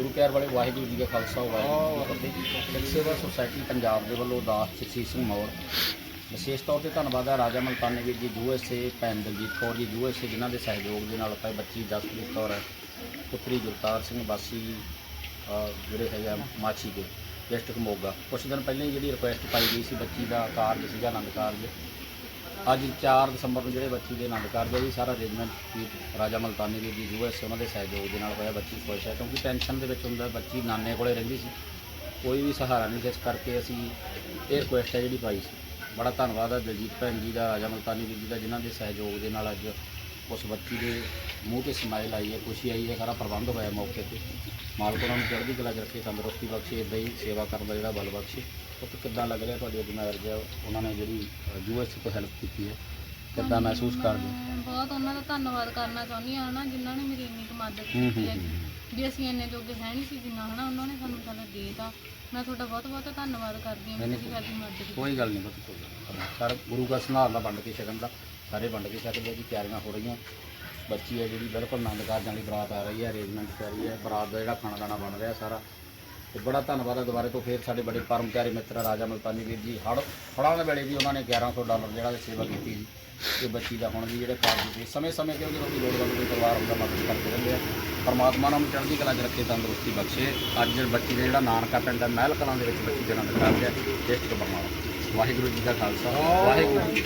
ਗੁਰੂ ਪਿਆਰ ਵਾਲੇ ਵਾਹਿਗੁਰੂ ਜੀ ਦਾ ਖਾਲਸਾ, ਵਾਹਿਗੁਰੂ ਜੀ ਕੀ ਫਤਿਹ। ਸਿੱਖ ਸੇਵਾ ਸੁਸਾਇਟੀ ਪੰਜਾਬ ਦੇ ਵੱਲੋਂ ਦਾਸ ਜਗਸੀਰ ਸਿੰਘ ਮੌੜ। ਵਿਸ਼ੇਸ਼ ਤੌਰ ਤੇ ਧੰਨਵਾਦ ਹੈ ਰਾਜਾ ਮਲਤਾਨੇ ਵੀਰ ਜੀ ਯੂਐਸਏ ਭੈਣ ਦਲਜੀਤ ਕੌਰ ਜੀ ਯੂਐਸਏ ਜਿਨ੍ਹਾਂ ਦੇ ਸਹਿਯੋਗ ਦੇ ਨਾਲ ਭਾਈ ਬੱਚੀ ਜਸਪ੍ਰੀਤ ਕੌਰ, ਪੁੱਤਰੀ ਗੁਰਤਾਰ ਸਿੰਘ ਵਾਸੀ ਜਿਹੜੇ ਹੈਗੇ ਆ ਮਾਛੀ ਦੇ, ਡਿਸਟ੍ਰਿਕਟ ਮੋਗਾ। ਕੁਝ ਦਿਨ ਪਹਿਲਾਂ ਹੀ ਜਿਹੜੀ ਰਿਕੁਐਸਟ ਪਾਈ ਗਈ ਸੀ ਬੱਚੀ ਦਾ ਕਾਰਜ ਸੀਗਾ, ਆਨੰਦ ਕਾਰਜ। ਅੱਜ 4 ਦਸੰਬਰ ਨੂੰ ਜਿਹੜੇ ਬੱਚੀ ਦੇ ਆਨੰਦ ਕਾਰਜ ਹੈ ਜੀ ਸਾਰਾ ਅਰੇਂਜਮੈਂਟ ਵੀ ਰਾਜਾ ਮਲਤਾਨੀ ਵੀਰ ਜੀ ਯੂਐਸ ਉਹਨਾਂ ਦੇ ਸਹਿਯੋਗ ਦੇ ਨਾਲ ਹੋਇਆ ਬੱਚੀ ਖੁਸ਼ ਹੈ ਕਿਉਂਕਿ ਟੈਨਸ਼ਨ ਦੇ ਵਿੱਚ ਹੁੰਦਾ ਬੱਚੀ ਨਾਨੇ ਕੋਲੇ ਰਹਿੰਦੀ ਸੀ। ਕੋਈ ਵੀ ਸਹਾਰਾ ਨਹੀਂ ਸੀ, ਇਸ ਕਰਕੇ ਅਸੀਂ ਇਹ ਰਿਕੁਐਸਟ ਹੈ ਜਿਹੜੀ ਪਾਈ ਸੀ। ਬੜਾ ਧੰਨਵਾਦ ਹੈ ਦਲਜੀਤ ਭੈਣ ਜੀ ਦਾ ਰਾਜਾ ਮਲਤਾਨੀ ਵੀਰ ਜੀ ਦਾ ਜਿਨ੍ਹਾਂ ਦੇ ਸਹਿਯੋਗ ਦੇ ਨਾਲ ਅੱਜ ਉਸ ਬੱਚੀ ਦੇ ਮੂੰਹ ਤੇ ਸਮਾਈਲ ਆਈ ਹੈ ਖੁਸ਼ੀ ਆਈ ਹੈ ਸਾਰਾ ਪ੍ਰਬੰਧ ਹੋਇਆ ਮੌਕੇ ਤੇ। ਮਾਲਕ ਉਹਨਾਂ ਨੂੰ ਚੜ੍ਹਦੀ ਕਲਾ 'ਚ ਰੱਖੇ ਤੰਦਰੁਸਤੀ ਬਖਸ਼ੇ ਇਦਾਂ ਹੀ ਸੇਵਾ ਕਰਨ ਦਾ ਜਿਹੜਾ ਬਲ ਬਖਸ਼ੇ। ਉਹ ਕਿੱਦਾਂ ਲੱਗ ਰਿਹਾ ਤੁਹਾਡੀ ਅੱਜ ਮੈਰਿਜ ਉਹਨਾਂ ਨੇ ਜਿਹੜੀ ਯੂਐਸ ਤੋਂ ਹੈਲਪ ਕੀਤੀ ਹੈ? ਕਿੱਦਾਂ ਮਹਿਸੂਸ ਕਰਦੇ ਹੋ? ਬਹੁਤ ਉਹਨਾਂ ਦਾ ਧੰਨਵਾਦ ਕਰਨਾ ਚਾਹੁੰਦੀ ਹਾਂ ਹਨਾ ਜਿਨ੍ਹਾਂ ਨੇ ਮੇਰੀ ਇੰਨੀ ਕੁ ਮਦਦ ਕੀਤੀ ਹੈ। ਵੀ ਅਸੀਂ ਇੰਨੇ ਜੋਗੇ ਹੈ ਨਹੀਂ ਸੀ ਜਿੰਨਾ ਹਨਾ ਉਹਨਾਂ ਨੇ ਸਾਨੂੰ ਸਾਡਾ ਦੇਤਾ। ਮੈਂ ਤੁਹਾਡਾ ਬਹੁਤ ਬਹੁਤ ਧੰਨਵਾਦ ਕਰਦੀ ਹਾਂ ਤੁਸੀਂ ਸਾਡੀ ਮਦਦ ਕੀਤੀ। ਕੋਈ ਗੱਲ ਨਹੀਂ ਬਸ ਕੋਈ ਗੱਲ ਨਹੀਂ। ਸਰ ਗੁਰੂ ਦਾ ਸੰਭਾਲ ਦਾ ਵੰਡ ਕੇ ਛਕਣ ਦਾ। ਸਾਰੇ ਵੰਡ ਕੇ ਸਕਦੇ ਆ ਜੀ, ਤਿਆਰੀਆਂ ਹੋ ਰਹੀਆਂ। ਬੱਚੀ ਹੈ ਜਿਹੜੀ ਬਿਲਕੁਲ ਆਨੰਦ ਕਾਰਜਾਂ ਲਈ ਬਰਾਤ ਆ ਰਹੀ ਹੈ ਅਰੇਂਜਮੈਂਟ ਕਰ ਰਹੀ ਹੈ। ਬਰਾਤ ਦਾ ਜਿਹੜਾ ਖਾਣਾ ਦਾਣਾ ਬਣ ਰਿਹਾ ਸਾਰਾ। ਤੇ ਬੜਾ ਧੰਨਵਾਦ ਹੈ ਦੁਬਾਰੇ ਤੋਂ ਫੇਰ ਸਾਡੇ ਬੜੇ ਪਰਮ ਪਿਆਰੇ ਮਿੱਤਰ ਰਾਜਾ ਮਲਤਾਨੀ ਵੀਰ ਜੀ। ਹੜ ਹੜਾਂ ਦੇ ਵੇਲੇ ਵੀ ਉਹਨਾਂ ਨੇ 1100 ਡਾਲਰ ਜਿਹੜਾ ਸੇਵਾ ਕੀਤੀ ਜੀ ਤੇ ਬੱਚੀ ਦਾ ਹੁਣ ਵੀ ਜਿਹੜੇ ਕਾਰਜ ਸੀ ਸਮੇਂ ਸਮੇਂ ਤੇ ਉਹਦੀ ਰੋਟੀ ਲੋੜਵੰਦ ਦੇ ਪਰਿਵਾਰ ਉਹਦਾ ਮਦਦ ਕਰਦੇ ਰਹਿੰਦੇ ਆ। ਪਰਮਾਤਮਾ ਉਹਨਾਂ ਨੂੰ ਚੜ੍ਹਦੀ ਕਲਾ 'ਚ ਰੱਖੇ, ਤੰਦਰੁਸਤੀ ਬਖਸ਼ੇ। ਅੱਜ ਬੱਚੀ ਦੇ ਜਿਹੜਾ ਨਾਨਕਾ ਪਿੰਡ ਹੈ, ਮਹਿਲ ਕਲਾਂ ਦੇ ਵਿੱਚ ਬੱਚੀ ਦਾ ਆਨੰਦ ਕਾਰਜ ਹੈ ਡਿਸਟ੍ਰਿਕਟ ਬਰਨਾਲਾ ਵਾਹਿਗੁਰੂ ਜੀ ਦਾ ਖਾਲਸਾ। ਵਾਹਿਗੁਰੂ ਜੀ